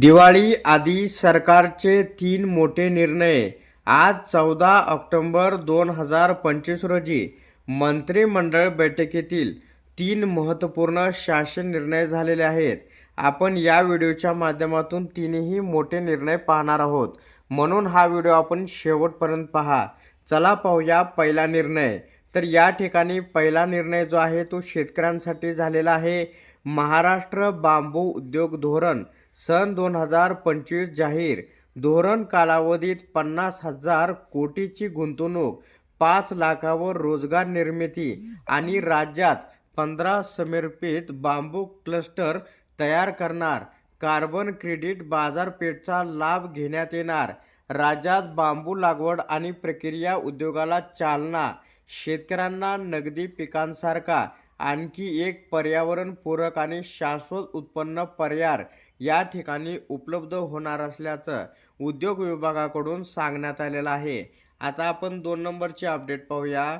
दिवाळी आधी सरकारचे तीन मोठे निर्णय. आज चौदा ऑक्टोंबर दोन हजार पंचवीस रोजी मंत्रिमंडळ बैठकीतील तीन महत्त्वपूर्ण शासन निर्णय झालेले आहेत. आपण या व्हिडिओच्या माध्यमातून तीनही मोठे निर्णय पाहणार आहोत. म्हणून हा व्हिडिओ आपण शेवटपर्यंत पहा. चला पाहूया पहिला निर्णय. तर या ठिकाणी पहिला निर्णय जो आहे तो शेतकऱ्यांसाठी झालेला आहे. महाराष्ट्र बांबू उद्योग धोरण सन दोन हजार पंचवीस जाहीर. धोरण कालावधीत पन्नास हजार कोटीची गुंतवणूक पाच लाखावर रोजगार निर्मिती आणि राज्यात पंधरा समर्पित बांबू क्लस्टर तयार करणार. कार्बन क्रेडिट बाजारपेठचा लाभ घेण्यात येणार. राज्यात बांबू लागवड आणि प्रक्रिया उद्योगाला चालना. शेतकऱ्यांना नगदी पिकांसारखा आणखी एक पर्यावरणपूरक आणि शाश्वत उत्पन्न पर्याय या ठिकाणी उपलब्ध होणार असल्याचं उद्योग विभागाकडून सांगण्यात आलेलं आहे. आता आपण दोन नंबरची अपडेट पाहूया.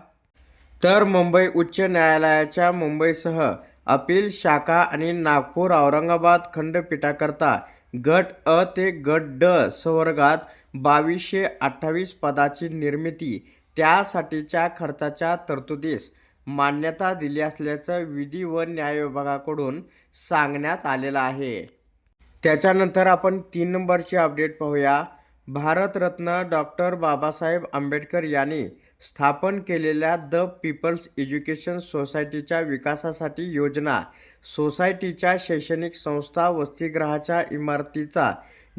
तर मुंबई उच्च न्यायालयाच्या मुंबईसह अपील शाखा आणि नागपूर औरंगाबाद खंडपीठाकरता गट अ ते गट ड संवर्गात बावीसशे अठ्ठावीस पदाची निर्मिती त्यासाठीच्या खर्चाच्या तरतुदीस मान्यता दिली असल्याचं विधी व न्याय विभागाकडून सांगण्यात आलेलं आहे. त्याच्यानंतर आपण तीन नंबरची अपडेट पाहूया. भारतरत्न डॉक्टर बाबासाहेब आंबेडकर यांनी स्थापन केलेल्या द पीपल्स एज्युकेशन सोसायटीच्या विकासासाठी योजना सोसायटीच्या शैक्षणिक संस्था वसतिगृहाच्या इमारतीचा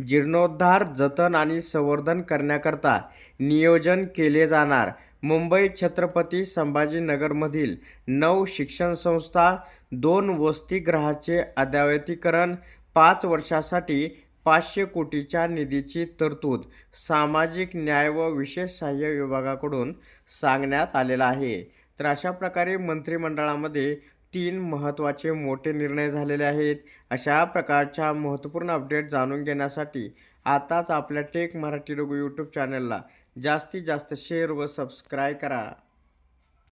जीर्णोद्धार जतन आणि संवर्धन करण्याकरता नियोजन केले जाणार. मुंबई छत्रपती संभाजीनगरमधील नऊ शिक्षण संस्था दोन वसतिगृहाचे अद्यावतीकरण पाच वर्षासाठी पाचशे कोटीच्या निधीची तरतूद सामाजिक न्याय व विशेष सहाय्य विभागाकडून सांगण्यात आलेला आहे. तर अशा प्रकारे मंत्रिमंडळामध्ये तीन महत्त्वाचे मोठे निर्णय झालेले आहेत. अशा प्रकारच्या महत्त्वपूर्ण अपडेट जाणून घेण्यासाठी आताच आपल्या टेक मराठी रघु यूट्यूब चॅनलला जास्तीत जास्त शेअर व सबस्क्राईब करा.